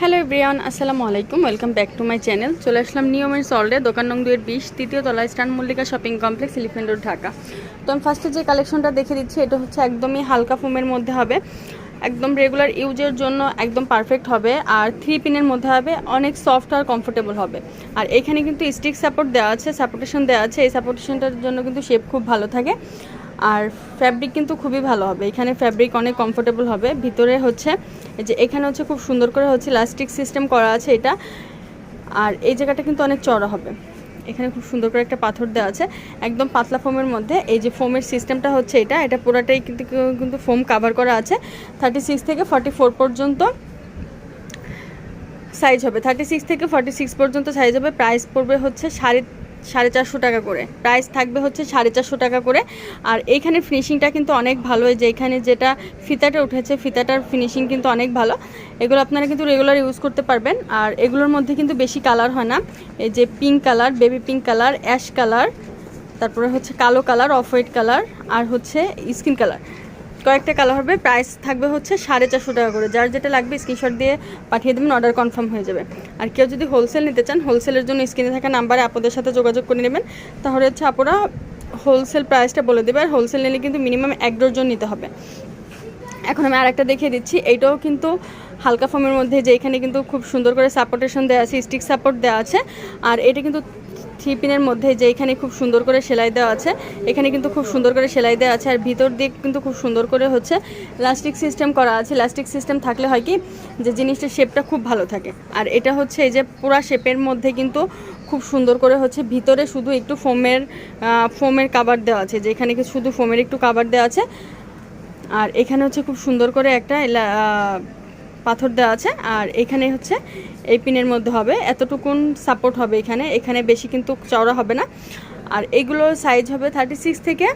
Hello everyone, আসসালামু আলাইকুম, welcome back to my channel. চলে আসলাম নিয়মের সল্টে দোকান নং দুয়ের বিশ, তৃতীয় তলায় স্টান Mallika shopping complex elephant road Dhaka. তো আমি ফার্স্টে যে কালেকশনটা দেখে দিচ্ছি, এটা হচ্ছে একদমই হালকা ফোমের মধ্যে হবে। একদম রেগুলার ইউজের জন্য একদম পারফেক্ট হবে, আর থ্রি পিনের মধ্যে হবে, অনেক সফট আর কমফোর্টেবল হবে। আর এখানে কিন্তু স্টিক সাপোর্ট দেওয়া আছে সাপোর্টেশন দেওয়া আছে, এই সাপোর্টেশনটার জন্য কিন্তু শেপ খুব ভালো থাকে। আর ফ্যাব্রিক কিন্তু খুবই ভালো হবে। এখানে ফ্যাব্রিক অনেক কমফোর্টেবল হবে। ভিতরে হচ্ছে যে এখানে হচ্ছে খুব সুন্দর করে হচ্ছে লাস্টিক সিস্টেম করা আছে এটা। আর এই জায়গাটা কিন্তু অনেক চড়া হবে। এখানে খুব সুন্দর করে একটা পাথর দেওয়া আছে। একদম পাতলা ফোমের মধ্যে এই যে ফোমের সিস্টেমটা হচ্ছে এটা। এটা পুরাটাই কিন্তু কিন্তু ফোম কাভার করা আছে। থার্টি সিক্স থেকে ফর্টি ফোর পর্যন্ত সাইজ হবে। থার্টি সিক্স থেকে ফর্টি সিক্স পর্যন্ত সাইজ হবে। প্রাইস পড়বে হচ্ছে সাড়ে সাড়ে চারশো টাকা করে। প্রাইস থাকবে হচ্ছে সাড়ে চারশো টাকা করে। আর এইখানে ফিনিশিংটা কিন্তু অনেক ভালো যে এখানে যেটা ফিতাটা উঠেছে, ফিতাটার ফিনিশিং কিন্তু অনেক ভালো। এগুলো আপনারা কিন্তু রেগুলার ইউজ করতে পারবেন। আর এগুলোর মধ্যে কিন্তু বেশি কালার হয় না। এই যে pink colour baby pink colour ash colour তারপরে হচ্ছে কালো কালার অফ হোয়াইট কালার আর হচ্ছে স্কিন কালার কয়েকটা কালার হবে প্রাইস থাকবে হচ্ছে সাড়ে চারশো টাকা করে। যার যেটা লাগবে স্ক্রিনশট দিয়ে পাঠিয়ে দেবেন অর্ডার কনফার্ম হয়ে যাবে। আর কেউ যদি হোলসেল নিতে চান হোলসেলের জন্য স্ক্রিনে থাকা নাম্বারে আপনাদের সাথে যোগাযোগ করে নেবেন। তাহলে হচ্ছে আপনারা হোলসেল প্রাইসটা বলে দেবে, আর হোলসেল নিলে কিন্তু মিনিমাম এক ডজন নিতে হবে। এখন আমি আরেকটা দেখিয়ে দিচ্ছি এইটাও কিন্তু হালকা ফর্মের মধ্যে যে এখানে কিন্তু খুব সুন্দর করে সাপোর্টেশন দেওয়া আছে স্টিক সাপোর্ট দেওয়া আছে। আর এটা কিন্তু থ্রি পিনের মধ্যে যে এখানে খুব সুন্দর করে সেলাই দেওয়া আছে, এখানে কিন্তু খুব সুন্দর করে সেলাই দেওয়া আছে আর ভিতর দিক কিন্তু খুব সুন্দর করে হচ্ছে লাস্টিক সিস্টেম করা আছে। লাস্টিক সিস্টেম থাকলে হয় কি যে জিনিসটা শেপটা খুব ভালো থাকে। আর এটা হচ্ছে এই যে পুরা শেপের মধ্যে কিন্তু খুব সুন্দর করে হচ্ছে ভিতরে শুধু একটু ফোমের ফোমের কাবার দেওয়া আছে যে এখানে শুধু ফোমের একটু কাবার দেওয়া আছে। আর এখানে হচ্ছে খুব সুন্দর করে একটা পাথর দেওয়া আছে, আর এখানে হচ্ছে এই পিনের মধ্যে হবে, এতটুকুন সাপোর্ট হবে এখানে এখানে বেশি কিন্তু চওড়া হবে না। আর এগুলোর সাইজ হবে থার্টি সিক্স থেকে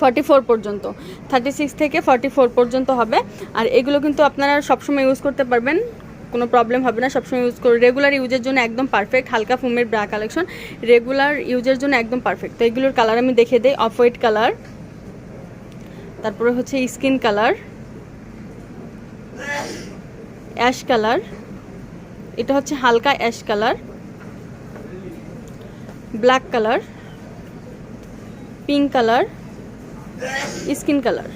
ফর্টি ফোর পর্যন্ত থার্টি সিক্স থেকে ফর্টি ফোর পর্যন্ত হবে। আর এগুলো কিন্তু আপনারা সবসময় ইউজ করতে পারবেন, কোনো প্রবলেম হবে না, সবসময় ইউজ করে রেগুলার ইউজের জন্য একদম পারফেক্ট হালকা ফোমের ব্রা কালেকশন রেগুলার ইউজের জন্য একদম পারফেক্ট তো এগুলোর কালার আমি দেখে দিই অফ হোয়াইট কালার তারপরে হচ্ছে স্কিন কালার অ্যাশ কালার। এটা হচ্ছে হালকা ash colour. Black colour. Pink colour. Skin colour.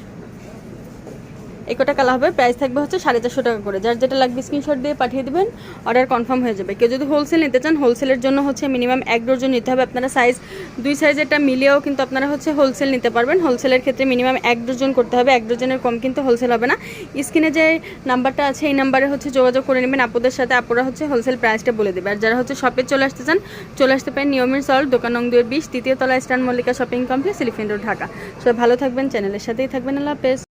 এই কটা কালার হবে প্রাইস থাকবে হচ্ছে সাড়ে চারশো টাকা করে। যার যেটা লাগবে স্ক্রিনশট দিয়ে পাঠিয়ে দেবেন অর্ডার কনফার্ম হয়ে যাবে। কেউ যদি হোলসেল নিতে চান হোলসেলের জন্য হচ্ছে মিনিমাম এক ডজন নিতে হবে। আপনারা সাইজ দুই সাইজেরটা মিলিয়েও কিন্তু আপনারা হচ্ছে হোলসেল নিতে পারবেন। হোলসেলের ক্ষেত্রে মিনিমাম এক ডজন করতে হবে। এক ডজনের কম কিন্তু হোলসেল হবে না। স্ক্রিনে যে নাম্বারটা আছে, এই নাম্বারে হচ্ছে যোগাযোগ করে নেবেন। আপুদের সাথে আপুরা হচ্ছে হোলসেল প্রাইসটা বলে দেবে। আর যারা হচ্ছে শপে চলে আসতে চান, চলে আসতে পারেন নিয়মের সল্ট দোকান নং দুয়ের বিশ, তৃতীয় তলা স্টান Mallika shopping complex elephant road Dhaka. সবাই ভালো থাকবেন চ্যানেলের সাথেই থাকবেন। আল্লাহ হাফেজ।